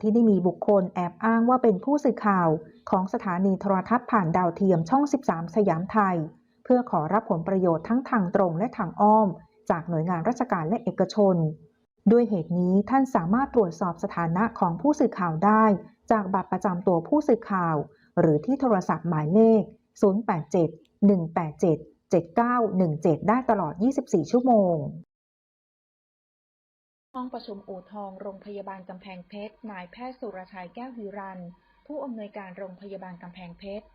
ที่ได้มีบุคคลแอบอ้างว่าเป็นผู้สื่อข่าว ของสถานีโทรทัศน์ผ่านดาวเทียมช่อง 13 สยามไทย เพื่อขอรับผลประโยชน์ทั้งทางตรงและทางอ้อม จากหน่วยงานราชการและเอกชน ด้วยเหตุนี้ท่านสามารถตรวจสอบสถานะของผู้สื่อข่าวได้ จากบัตรประจำตัวผู้สื่อข่าว หรือที่โทรศัพท์หมายเลข 087 187 7917 ได้ตลอด 24 ชั่วโมง ห้องประชุมอู่ทองโรงพยาบาลกำแพงเพชร นายแพทย์สุรชัยแก้วฮิรัน ผู้อำนวยการโรงพยาบาลกำแพงเพชร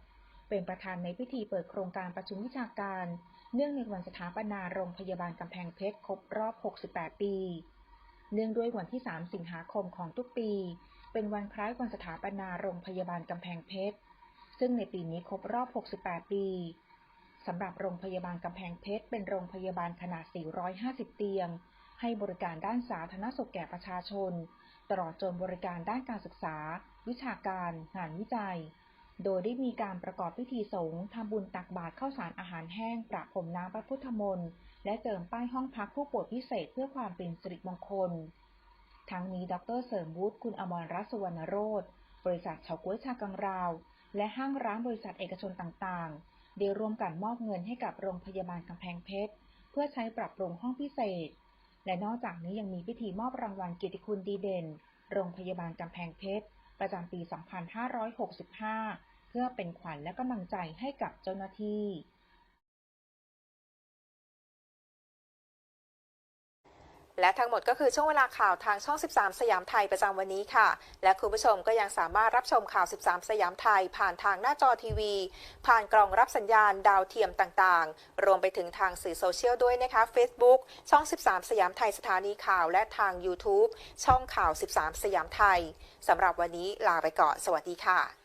เป็นประธานในพิธีเปิดโครงการประชุมวิชาการ เนื่องในวันสถาปนาโรงพยาบาลกำแพงเพชรครบรอบ 68 ปี เนื่องด้วยวันที่ 3 สิงหาคมของทุกปี เป็นวันคล้ายวันสถาปนาโรงพยาบาลกำแพงเพชร ซึ่งในปีนี้ครบรอบ 68 ปีสำหรับโรงพยาบาลกำแพงเพชร เป็นโรงพยาบาลขนาด 450 เตียง ให้บริการด้านสาธารณสุขแก่ประชาชน ตลอดจนบริการด้านการศึกษา วิชาการ งานวิจัย โดยได้มีการประกอบพิธีสงฆ์ทำบุญตักบาตรข้าวสารอาหารแห้ง ประพรมน้ำพระพุทธมนต์ และเจิมป้ายห้องพักผู้ป่วยพิเศษเพื่อความเป็นสิริมงคล ทั้งนี้ดรเสริมวุฒิคุณอมรรัตน์สุวรรณโรธบริษัทเฉาก๊วยชากังราว และห้างร้านบริษัทเอกชนต่างๆ ได้ร่วมกันมอบเงินให้กับโรงพยาบาลกำแพงเพชร เพื่อใช้ปรับปรุงห้องพิเศษ และนอกจากนี้ยังมีพิธีมอบรางวัลเกียรติคุณดีเด่น โรงพยาบาลกำแพงเพชร ประจำปี 2565 เพื่อเป็นขวัญและกำลังใจให้กับเจ้าหน้าที่ และทั้งหมดก็คือช่วงเวลาข่าวทางช่อง 13 สยามไทยประจำวันนี้ค่ะ และคุณผู้ชมก็ยังสามารถรับชมข่าว 13 สยามไทย ผ่านทางหน้าจอทีวี ผ่านกล่องรับสัญญาณดาวเทียมต่างๆ รวมไปถึงทางสื่อโซเชียลด้วยนะคะ Facebook ช่อง 13 สยามไทยสถานีข่าว และทาง YouTube ช่องข่าว 13 สยามไทยสำหรับวันนี้ลาไปก่อน สวัสดีค่ะ